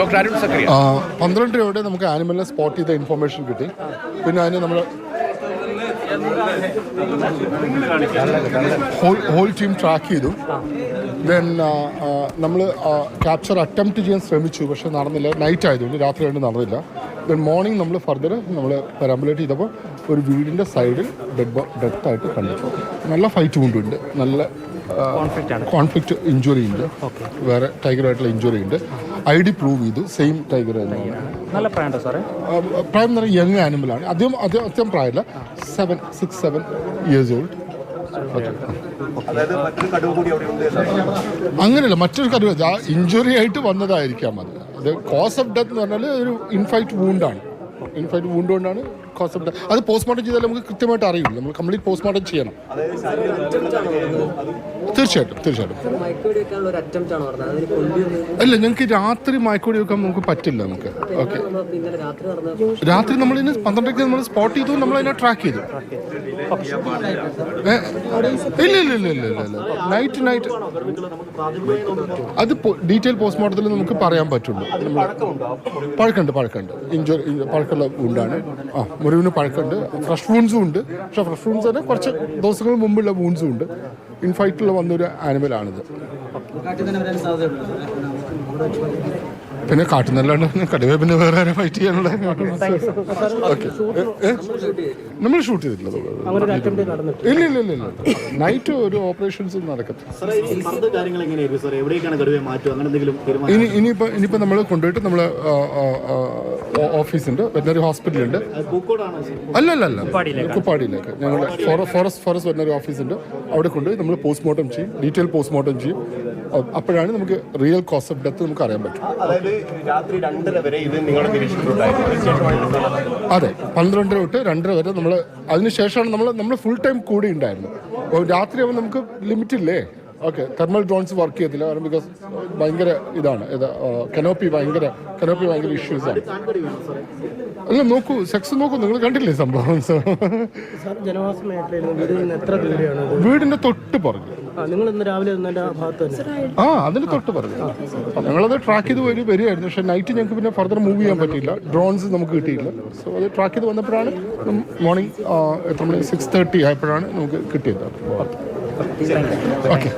Doctor Arun സക്രിയ. ആ, പന്ത്രണ്ടരയോടെ നമുക്ക് ആനിമലിനെ spot ചെയ്ത ഇൻഫർമേഷൻ കിട്ടി. പിന്നെ അതിന് നമ്മൾ ഹോൾ ഹോൾ ടീം ട്രാക്ക് ചെയ്തു. ദെൻ നമ്മൾ ക്യാപ്ചർ അറ്റംപ്റ്റ് ചെയ്യാൻ ശ്രമിച്ചു. പക്ഷെ നടന്നില്ല. നൈറ്റ് ആയതുകൊണ്ട് രാത്രി ആയതുകൊണ്ട് നടന്നില്ല. ദെൻ മോർണിംഗ് നമ്മൾ ഫർദർ നമ്മൾ പെരാമ്പുലേറ്റ് ചെയ്തപ്പോൾ ഒരു വീടിന്റെ സൈഡിൽ ഡെഡ് ഡെത്ത് ആയിട്ട് കണ്ടു. നല്ല ഫൈറ്റ് കൊണ്ടുണ്ട്. നല്ല കോൺഫ്ലിക്റ്റ് ഇഞ്ചുറി ഉണ്ട്. വേറെ ടൈഗറായിട്ടുള്ള ഇഞ്ചുറി ഉണ്ട്. ഐ ഡി പ്രൂവ് ചെയ്തു സെയിം ടൈഗർ തന്നെയാണ് നല്ല പ്രായമുണ്ടോ സാറേ? ആ, പ്രായം എന്ന് പറഞ്ഞാൽ യങ് ആനിമലാണ് അധികം അധികം അത്യാവശ്യം പ്രായമില്ല. Seven six seven years old അങ്ങനെയല്ല മറ്റൊരു കടുവ. ഇഞ്ചുറി ആയിട്ട് വന്നതായിരിക്കാം അത്. അത് കോസ് ഓഫ് ഡെത്ത് എന്ന് പറഞ്ഞാൽ ഒരു ഇൻഫൈറ്റ് വൂണ്ടാണ് ഇൻഫൈറ്റ് വൂണ്ട് കൊണ്ടാണ് ഡെത്ത് അത് പോസ്റ്റ്മോർട്ടം ചെയ്താൽ നമുക്ക് കൃത്യമായിട്ട് അറിയില്ല നമ്മൾ കംപ്ലീറ്റ് പോസ്റ്റ്മോർട്ടം ചെയ്യണം. തീർച്ചയായിട്ടും തീർച്ചയായിട്ടും. അല്ല ഞങ്ങൾക്ക് രാത്രി മയക്കോടി വെക്കാൻ നമുക്ക് പറ്റില്ല നമുക്ക്. ഓക്കെ രാത്രി നമ്മൾ ഇതിന് പന്ത്രണ്ടരയ്ക്ക് നമ്മൾ സ്പോട്ട് ചെയ്തു നമ്മൾ അതിനെ ട്രാക്ക് ചെയ്തു? ഇല്ല ഇല്ല ഇല്ല ഇല്ല ഇല്ല നൈറ്റ് നൈറ്റ് അത് ഡീറ്റെയിൽ പോസ്റ്റ്മോർട്ടത്തിൽ നമുക്ക് പറയാൻ പറ്റുള്ളൂ. പഴക്കമുണ്ട്? പഴക്കമുണ്ട് ഇഞ്ചുറി പഴക്കമുള്ള ഗുണ്ടാണ് ആ മുറിവിന് പഴക്കമുണ്ട്. ഫ്രഷ് വൂൺസും ഉണ്ട്. പക്ഷെ ഫ്രഷ് വൂൺസ് തന്നെ കുറച്ച് ദിവസങ്ങൾ മുമ്പുള്ള വൂൺസും ഉണ്ട്. ഇൻഫൈറ്റിൽ വന്നൊരു ആനിമലാണിത്. പിന്നെ കാട്ടുന്നല്ലാണ്ട് കടുവ പിന്നെ വേറെ ആരും ഫൈറ്റ് ചെയ്യാനുള്ള ഓക്കെ നമ്മൾ ഷൂട്ട് ചെയ്തിട്ടില്ല ഇല്ല ഇല്ല ഇല്ല ഇല്ല. നൈറ്റ് ഒരു ഓപ്പറേഷൻസ് നടക്കത്തില്ല. ഇനി ഇനിയിപ്പോ ഇനിയിപ്പോ നമ്മൾ കൊണ്ടുപോയിട്ട് നമ്മൾ ഓഫീസുണ്ട് വെറ്റനറി ഹോസ്പിറ്റലുണ്ട് അല്ല അല്ല അല്ല കുപ്പാടിയിലേക്ക്. ഞങ്ങൾ ഫോറസ്റ്റ് ഫോറസ്റ്റ് വെറ്റനറി ഓഫീസുണ്ട് അവിടെ കൊണ്ടുപോയി നമ്മൾ പോസ്റ്റ്മോർട്ടം ചെയ്യും ഡീറ്റെയിൽ പോസ്റ്റ്മോർട്ടം ചെയ്യും. അപ്പോഴാണ് നമുക്ക് റിയൽ കോസ് ഓഫ് ഡെത്ത് നമുക്ക് അറിയാൻ പറ്റും. അതെ പന്ത്രണ്ടര തൊട്ട് രണ്ടര വരെ നമ്മൾ അതിനുശേഷമാണ് നമ്മൾ നമ്മൾ ഫുൾ ടൈം കൂടി ഉണ്ടായിരുന്നു. അപ്പോൾ രാത്രി ആകുമ്പോൾ നമുക്ക് ലിമിറ്റ് ഇല്ലേ? ഓക്കെ തെർമൽ ഡ്രോൺസ് വർക്ക് ചെയ്തില്ല. കാരണം ബിക്കോസ് ഭയങ്കര ഇതാണ്. കനോപ്പി ഭയങ്കര കനോപ്പി ഭയങ്കര ഇഷ്യൂസ് ആണ്. അല്ല നോക്കൂ സെക്സ് നോക്കൂ. നിങ്ങൾ കണ്ടില്ലേ സംഭവം? സർ വീടിന്റെ തൊട്ട് പറഞ്ഞു ആ നിങ്ങൾ ഇന്ന് രാവിലെ ആ അതിന് തൊട്ട് പറഞ്ഞു ഞങ്ങളത് ട്രാക്ക് ചെയ്ത് വരും വരികയായിരുന്നു. പക്ഷെ നൈറ്റ് ഞങ്ങൾക്ക് പിന്നെ ഫർദർ മൂവ് ചെയ്യാൻ പറ്റിയില്ല. ഡ്രോൺസ് നമുക്ക് കിട്ടിയില്ല. സോ അത് ട്രാക്ക് ചെയ്ത് വന്നപ്പോഴാണ് മോർണിംഗ് എത്ര മണി? സിക്സ് തേർട്ടി ആയപ്പോഴാണ് നമുക്ക് കിട്ടിയത്. ഓക്കെ